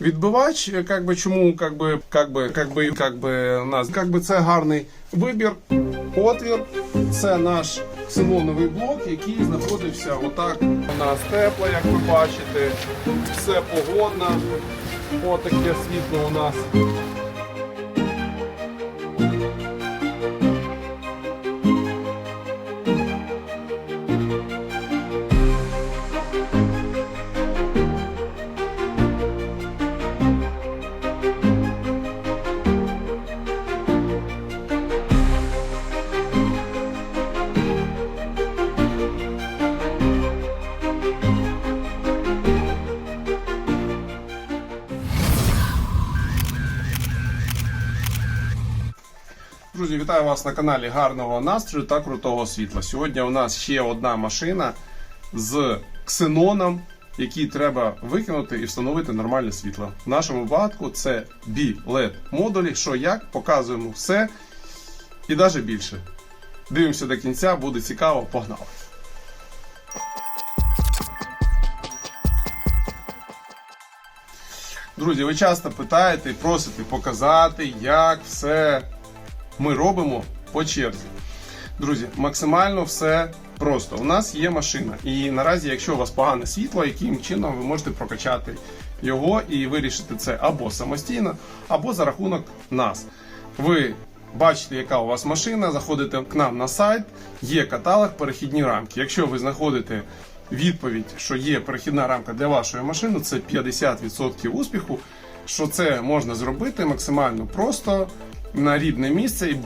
відбивач. Как би, чому как би, как би, как би, как би, нас как би, це гарний вибір. Отвір. Це наш ксилоновий блок, який знаходився отак. У нас тепло, як ви бачите. Все погодно. Отаке світло у нас. Вітаю вас на каналі гарного настрою та крутого світла. Сьогодні у нас ще одна машина з ксеноном, який треба викинути і встановити нормальне світло. В нашому випадку це B-LED модулі. Що як, показуємо все і навіть більше. Дивимося до кінця, буде цікаво, погнали! Друзі, ви часто питаєте і просите показати, як все ми робимо по черзі. Друзі, максимально все просто. У нас є машина, і наразі, якщо у вас погане світло, яким чином ви можете прокачати його і вирішити це або самостійно, або за рахунок нас. Ви бачите, яка у вас машина, заходите к нам на сайт, є каталог, перехідні рамки. Якщо ви знаходите відповідь, що є перехідна рамка для вашої машини, це 50% успіху. Що це можна зробити максимально просто на рідне місце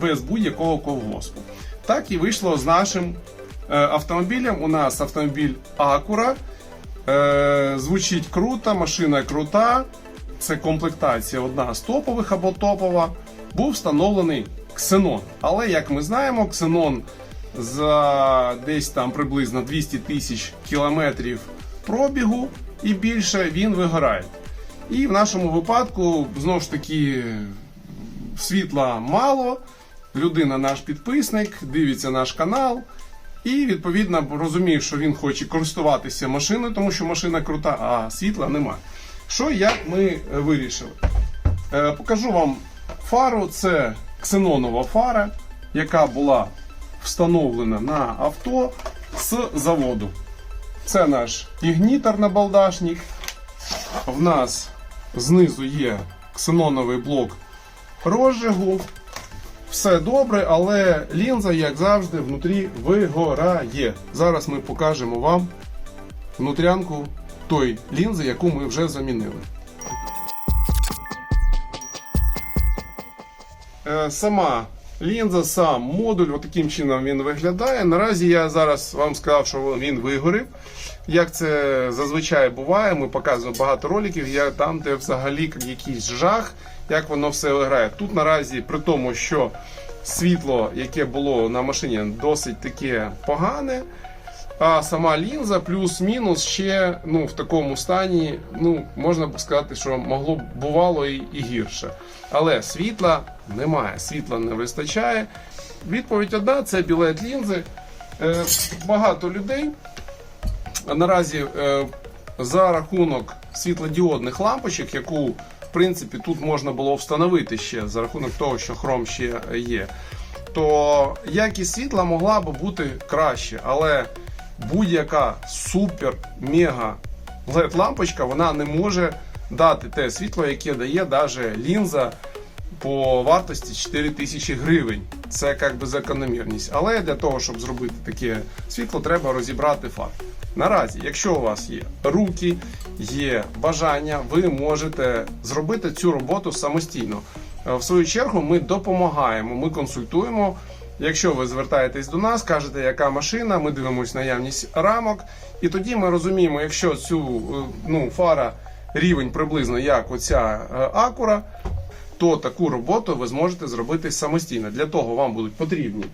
без будь-якого колгоспу. Так і вийшло з нашим е, автомобілем. У нас автомобіль Acura. Е, звучить круто, машина крута. Це комплектація одна з топових або топова. Був встановлений ксенон. Але як ми знаємо, ксенон за десь там приблизно 200 тисяч кілометрів пробігу і більше він вигорає. І в нашому випадку знову ж таки світла мало. Людина наш підписник, дивиться наш канал. І відповідно розуміє, що він хоче користуватися машиною, тому що машина крута, а світла нема. Що як ми е, вирішили? Е, покажу вам фару. Це ксенонова фара, яка була встановлена на авто з заводу. Це наш ігнітор на балдашник. В нас знизу є ксеноновий блок розжигу. Все добре, але лінза, як завжди, внутрі вигорає. Зараз ми покажемо вам внутрянку той лінзи, яку ми вже замінили. Е, Сама лінза, сам модуль, отаким чином він виглядає. Наразі я зараз вам сказав, що він вигорів. Як це зазвичай буває, ми показуємо багато роликів, я там, де взагалі якийсь жах, як воно все грає. Тут наразі, при тому, що світло, яке було на машині, досить таке погане. А сама лінза плюс-мінус ще ну, в такому стані, ну, можна б сказати, що могло б бувало і, і гірше. Але світла немає, світла не вистачає. Відповідь одна це білет лінзи. Е, багато людей наразі е, за рахунок світлодіодних лампочок, яку в принципі тут можна було встановити ще за рахунок того, що хром ще є, то якість світла могла би бути краще, але будь-яка супер мега led лампочка вона не може дати те світло, яке дає навіть лінза по вартості 4000 гривень. Це як би закономірність. Але для того, щоб зробити таке світло, треба розібрати фар. Наразі, якщо у вас є руки, є бажання, ви можете зробити цю роботу самостійно. Е, В свою чергу, ми допомагаємо, ми консультуємо. Якщо ви звертаєтесь до нас, кажете, яка машина, ми дивимося наявність рамок, і тоді ми розуміємо, якщо цю е, ну, фара рівень приблизно як оця е, акура, то таку роботу ви зможете зробити самостійно. Для того вам будуть потрібні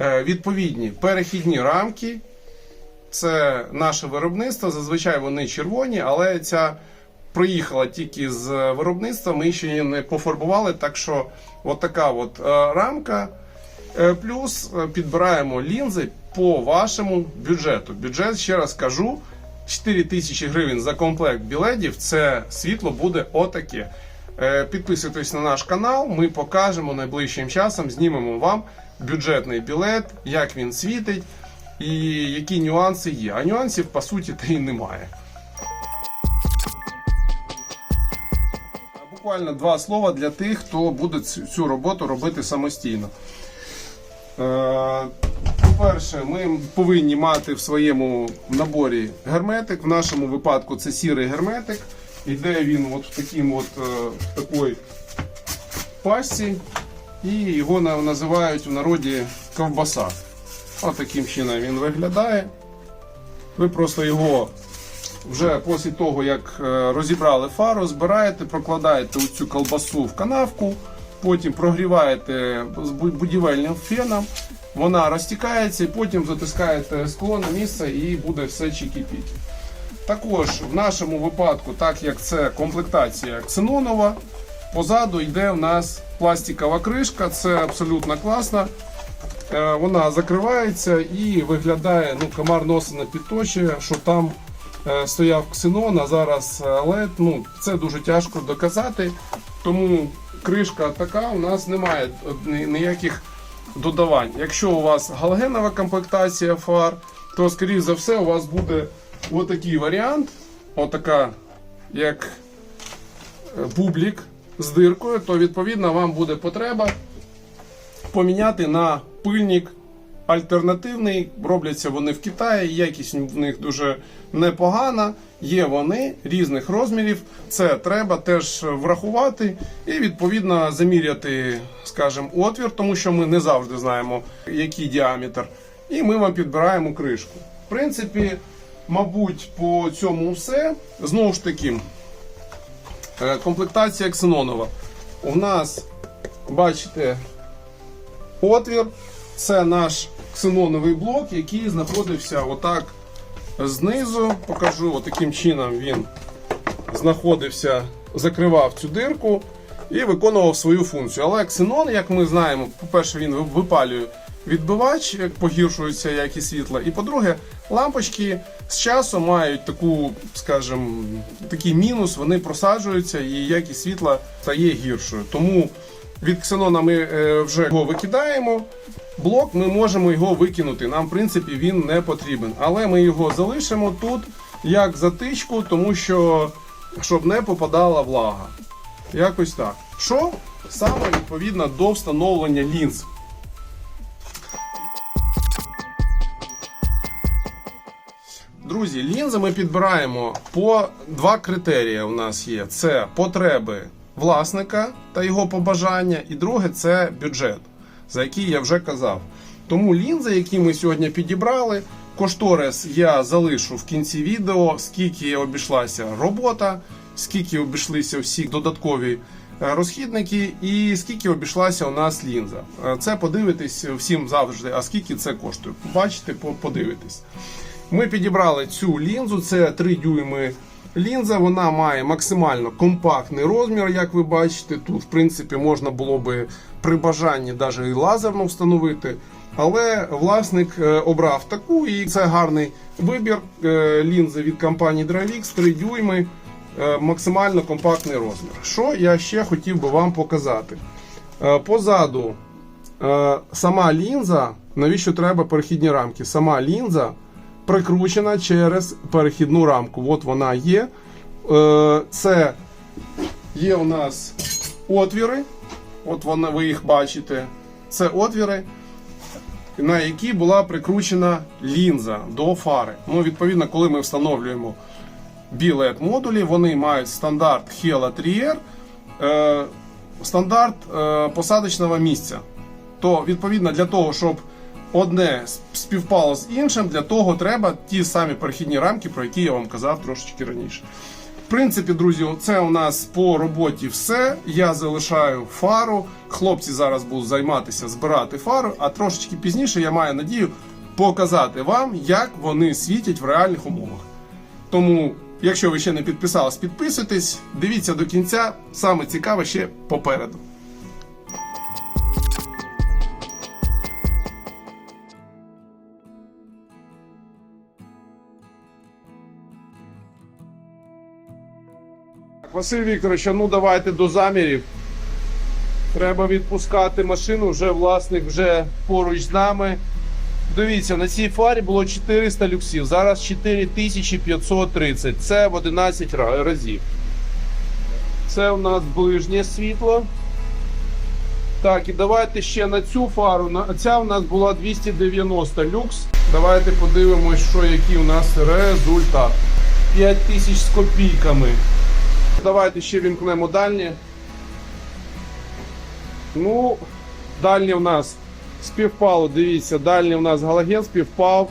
е, відповідні перехідні рамки. Це наше виробництво. Зазвичай вони червоні, але ця приїхала тільки з виробництва. Ми ще її не пофарбували. Так що, от така от е, рамка. Е, Плюс підбираємо лінзи по вашому бюджету. Бюджет, ще раз кажу, 4 тисячі гривень за комплект білетів, це світло буде отаке. Е, Підписуйтесь на наш канал, ми покажемо найближчим часом, знімемо вам бюджетний білет, як він світить і які нюанси є. А нюансів по суті та й немає. Буквально два слова для тих, хто буде цю роботу робити самостійно. Е, По-перше, ми повинні мати в своєму наборі герметик. В нашому випадку це сірий герметик. Іде він от в таким от е, в такій пасті, і його на- називають у народі ковбаса. Ось таким чином він виглядає. Ви просто його вже після того, як е, розібрали фару, збираєте, прокладаєте цю колбасу в канавку, потім прогріваєте з будівельним феном, вона розтікається і потім затискаєте скло на місце і буде все чики-піки. Також в нашому випадку, так як це комплектація ксенонова, позаду йде в нас пластикова кришка, це абсолютно класно. Е, Вона закривається і виглядає, ну, комар носа не підточує, що там е, стояв ксенон, а зараз е, LED. Ну, це дуже тяжко доказати. Тому кришка така, у нас немає е, ніяких додавань. Якщо у вас галогенова комплектація фар, то скоріш за все у вас буде отакий варіант. Отака, як бублік з диркою, то відповідно вам буде потреба поміняти на пильник альтернативний. Робляться вони в Китаї, якість в них дуже непогана. Є вони різних розмірів. Це треба теж врахувати і відповідно заміряти, скажімо, отвір, тому що ми не завжди знаємо, який діаметр. І ми вам підбираємо кришку. В принципі, мабуть, по цьому все. Знову ж таки, е, комплектація ксенонова. У нас, бачите, отвір. Це наш ксеноновий блок, який знаходився отак знизу. Покажу, отаким чином він знаходився, закривав цю дирку і виконував свою функцію. Але ксенон, як ми знаємо, по-перше, він випалює відбивач, як погіршується якість світла. І по-друге, лампочки з часом мають таку, скажімо, такий мінус, вони просаджуються і якість світла стає гіршою. Тому від ксенона ми е, вже його викидаємо. Блок ми можемо його викинути. Нам, в принципі, він не потрібен. Але ми його залишимо тут як затичку, тому що щоб не попадала влага. Якось так. Що саме відповідно до встановлення лінз. Друзі, лінзи ми підбираємо по два критерії. У нас є: це потреби власника та його побажання, і друге це бюджет, за який я вже казав. Тому лінзи, які ми сьогодні підібрали, кошторис я залишу в кінці відео, скільки обійшлася робота, скільки обійшлися всі додаткові е, розхідники, і скільки обійшлася у нас лінза. Е, Це подивитись всім завжди, а скільки це коштує. Побачите, по- подивитись. Ми підібрали цю лінзу, це 3 дюйми лінза. Вона має максимально компактний розмір, як ви бачите. Тут, в принципі, можна було би при бажанні навіть і лазерно встановити. Але власник е, обрав таку, і це гарний вибір е, лінзи від компанії Dravix 3 дюйми, е, максимально компактний розмір. Що я ще хотів би вам показати? Позаду сама лінза, навіщо треба перехідні рамки? Сама лінза прикручена через перехідну рамку. От вона є. Е, Це є у нас отвіри. От вони, ви їх бачите. Це отвіри, на які була прикручена лінза до фари. Ну, відповідно, коли ми встановлюємо білет модулі, вони мають стандарт Hela 3R, е, стандарт е, посадочного місця. То, відповідно, для того, щоб одне співпало з іншим, для того треба ті самі перехідні рамки, про які я вам казав трошечки раніше. В принципі, друзі, це у нас по роботі все. Я залишаю фару. Хлопці зараз будуть займатися збирати фару, а трошечки пізніше я маю надію показати вам, як вони світять в реальних умовах. Тому, якщо ви ще не підписались, підписуйтесь, дивіться до кінця. Саме цікаве ще попереду. Василь Вікторович, ну давайте до замірів. Треба відпускати машину, вже власник вже поруч з нами. Дивіться, на цій фарі було 400 люксів, зараз 4530. Це в 11 разів. Це у нас ближнє світло. Так, і давайте ще на цю фару. Ця у нас була 290 люкс. Давайте подивимось, що який у нас результат. 5000 з копійками. Давайте ще вімкнемо дальнє. Ну, дальнє в нас співпало. Дивіться, дальнє в нас галоген співпав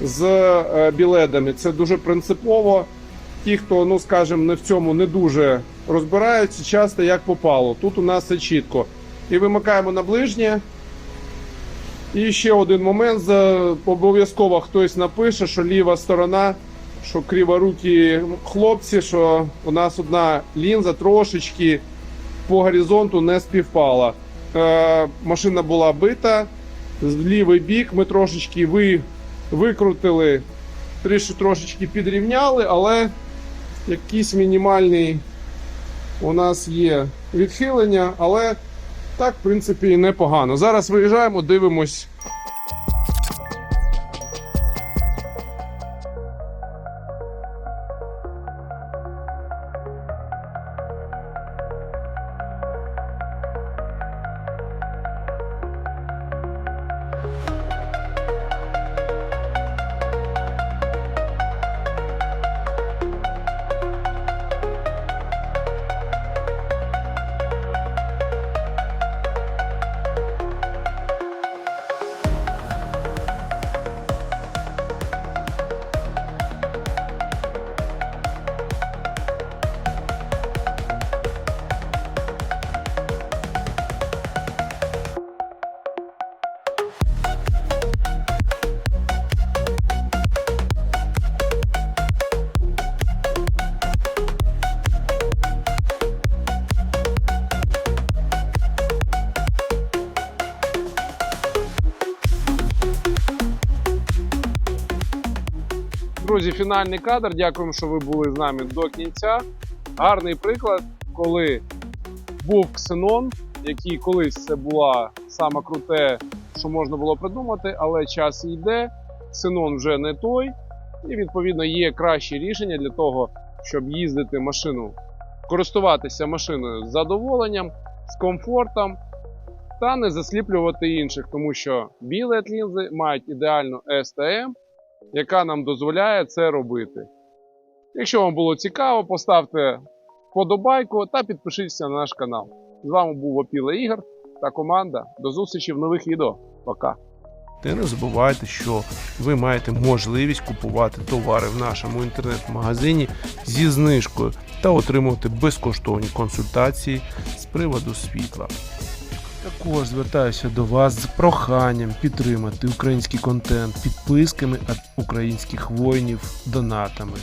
з е, біледами. Це дуже принципово. Ті, хто, ну скажімо, не в цьому не дуже розбираються, часто як попало. Тут у нас все чітко. І вимикаємо на ближнє. І ще один момент. Обов'язково хтось напише, що ліва сторона, що криворукі хлопці, що у нас одна лінза трошечки по горизонту не співпала. Е, машина була бита. В лівий бік ми трошечки ви, викрутили, трішки трошечки підрівняли, але якийсь мінімальний у нас є відхилення, але так, в принципі, і непогано. Зараз виїжджаємо, дивимось. Друзі, фінальний кадр. Дякуємо, що ви були з нами до кінця. Гарний приклад, коли був ксенон, який колись це була саме круте, що можна було придумати, але час йде. Ксенон вже не той, і відповідно є кращі рішення для того, щоб їздити машину, користуватися машиною з задоволенням, з комфортом та не засліплювати інших, тому що білі лінзи мають ідеальну STM, яка нам дозволяє це робити. Якщо вам було цікаво, поставте вподобайку та підпишіться на наш канал. З вами був Опіла Ігор та команда. До зустрічі в нових відео. Пока. Та не забувайте, що ви маєте можливість купувати товари в нашому інтернет-магазині зі знижкою та отримувати безкоштовні консультації з приводу світла. Також звертаюся до вас з проханням підтримати український контент підписками від українських воїнів донатами.